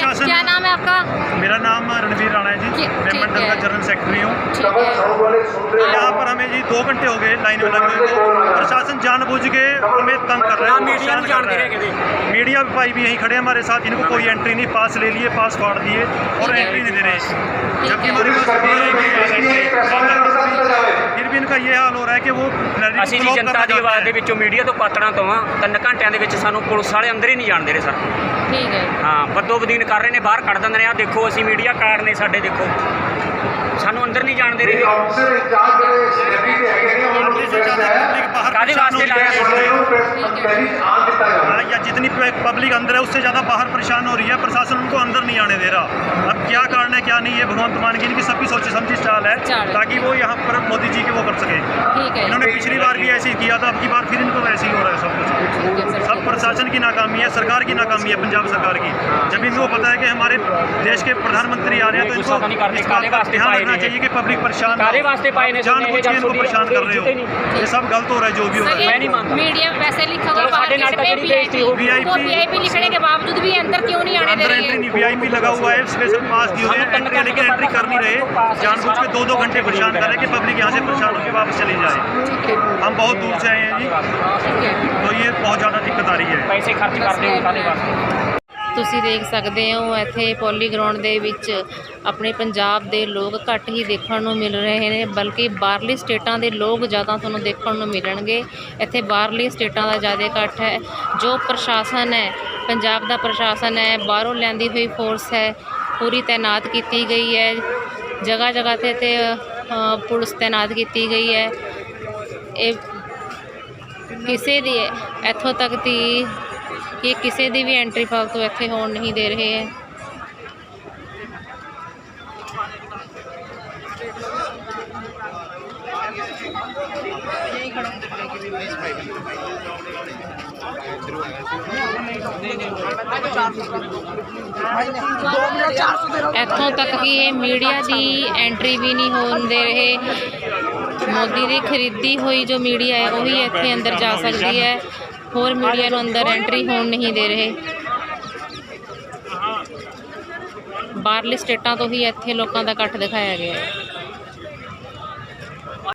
प्रशासन- क्या नाम है आपका? मेरा नाम रणवीर राणा है जी। मैं मंडल का जनरल सेक्रेटरी हूँ। यहाँ पर हमें जी दो घंटे हो गए लाइन में लगे हुए। प्रशासन प्रशासन जानबूझ के हमें तंग कर रहा है। मीडिया कर रहा है। मीडिया भाई भी यहीं खड़े हैं हमारे साथ। इनको कोई एंट्री नहीं पास ले लिए पास फाड़ दिए और एंट्री नहीं दे रहे। जबकि हमारे पास भी इनका ये हाल हो रहा है कि वो नदी को ਅਸੀਂ ਜੀ block ਜਨਤਾ करना ਦੀ चाहते ਆਵਾਜ਼ ਦੇ हैं। ਵਿੱਚੋਂ ਮੀਡੀਆ ਤੋਂ ਪਾਤੜਾਂ ਤੋਂ ਆ ਤਿੰਨ ਘੰਟਿਆਂ ਦੇ ਵਿੱਚ ਸਾਨੂੰ ਪੁਲਿਸ ਵਾਲੇ ਅੰਦਰ ਹੀ ਨਹੀਂ ਜਾਣ ਦੇ ਰਹੇ ਸਰ ठीक है ਹਾਂ ਬੱਦੋ ਬਦੀਨ ਕਰ ਰਹੇ ਨੇ ਬਾਹਰ ਕੱਢ ਦਿੰਦੇ ਨੇ ਆ ਦੇਖੋ ਅਸੀਂ ਮੀਡੀਆ ਕਾਰਡ ਨੇ ਸਾਡੇ ਦੇਖੋ ਸਾਨੂੰ ਅੰਦਰ ਨਹੀਂ ਜਾਣ ਦੇ ਰਹੇ ਅਫਸਰ ਇੰਚਾਰਜ ਜਿਹੜੇ ਸੈਕਟਰੀ ਦੇ ਹੈਗੇ ਨੇ ਉਹਨਾਂ ਨੂੰ इससे ज़्यादा वास्ते हाँ, या जितनी पब्लिक अंदर है उससे ज़्यादा बाहर परेशान हो रही है। प्रशासन उनको अंदर नहीं आने दे रहा। अब क्या कारण है क्या नहीं है भगवंत मान की इनकी सबकी सोची समझी चाल है ताकि वो यहाँ पर मोदी जी के वो कर सके। इन्होंने पिछली बार भी ऐसे ही किया था अब की बार फिर इनको वैसे ही हो रहा है सब कुछ। प्रशासन की नाकामी है सरकार की नाकामी है पंजाब सरकार की। जब इनको पता है कि हमारे देश के प्रधानमंत्री आ रहे हैं तो इनको ध्यान रखना चाहिए कि पब्लिक परेशान जान बुझ के इनको परेशान कर रहे हो। ये सब गलत हो रहा है जो भी हो रहा है। मैं नहीं मानता। मीडिया वैसे लिखा हुआ चलो, बाहर साढ़े नाटक किसी पे करी बेइज्जती। VIP वीआईपी लिखने के बावजूद भी अंदर क्यों नहीं आने दे अंदर एंट्री नहीं वीआईपी लगा हुआ है स्पेशल पास दिए हुए हैं एंट्री लेकिन एंट्री कर नहीं रहे। जान जानबूझ के दो दो घंटे परेशान कर रहे हैं कि पब्लिक यहाँ से परेशान होकर वापस चली जाए। हम बहुत दूर से आए हैं जी। ਬਹੁਤ ਜ਼ਿਆਦਾ ਦਿੱਕਤ ਆ ਰਹੀ ਹੈ। ਪੈਸੇ ਖਰਚ ਕਰਦੇ ਹੋ ਕਾਹਦੇ ਵਾਸਤੇ ਤੁਸੀਂ ਦੇਖ ਸਕਦੇ ਹੋ ਇੱਥੇ ਪੋਲੀ ਗਰਾਊਂਡ ਦੇ ਵਿੱਚ ਆਪਣੇ ਪੰਜਾਬ ਦੇ ਲੋਕ ਘੱਟ ਹੀ ਦੇਖਣ ਨੂੰ ਮਿਲ ਰਹੇ ਨੇ ਬਲਕਿ ਬਾਹਰਲੀ ਸਟੇਟਾਂ ਦੇ ਲੋਕ ਜ਼ਿਆਦਾ ਤੁਹਾਨੂੰ ਦੇਖਣ ਨੂੰ ਮਿਲਣਗੇ। ਇੱਥੇ ਬਾਹਰਲੀ ਸਟੇਟਾਂ ਦਾ ਜ਼ਿਆਦਾ ਇਕੱਠ ਹੈ। ਜੋ ਪ੍ਰਸ਼ਾਸਨ ਹੈ ਪੰਜਾਬ ਦਾ ਪ੍ਰਸ਼ਾਸਨ ਹੈ ਬਾਹਰੋਂ ਲੈਂਦੀ ਹੋਈ ਫੋਰਸ ਹੈ ਪੂਰੀ ਤਾਇਨਾਤ ਕੀਤੀ ਗਈ ਹੈ। ਜਗ੍ਹਾ ਜਗ੍ਹਾ ਤੇ ਤੇ ਪੁਲਿਸ ਤਾਇਨਾਤ ਕੀਤੀ ਗਈ ਹੈ। ਇਹ ਕਿਸੇ ਦੀ ਇੱਥੋਂ ਤੱਕ ਦੀ ਕਿ ਕਿਸੇ ਦੀ ਵੀ ਐਂਟਰੀ ਫਾਲਤੂ ਇੱਥੇ ਹੋਣ ਨਹੀਂ ਦੇ ਰਹੇ ਹੈ ਇੱਥੋਂ ਤੱਕ ਕਿ ਇਹ ਮੀਡੀਆ ਦੀ ਐਂਟਰੀ ਵੀ ਨਹੀਂ ਹੋਣ ਦੇ ਰਹੇ ਮੋਦੀ ਦੀ ਖਰੀਦੀ ਹੋਈ ਜੋ ਮੀਡੀਆ ਹੈ, ਉਹੀ ਇੱਥੇ ਅੰਦਰ ਜਾ ਸਕਦੀ ਹੈ। ਹੋਰ ਮੀਡੀਆ ਨੂੰ ਅੰਦਰ ਐਂਟਰੀ ਹੋਣ ਨਹੀਂ ਦੇ ਰਹੇ। ਬਾਹਰਲੇ ਸਟੇਟਾਂ ਤੋਂ ਹੀ ਇੱਥੇ ਲੋਕਾਂ ਦਾ ਇਕੱਠ ਦਿਖਾਇਆ ਗਿਆ ਹੈ।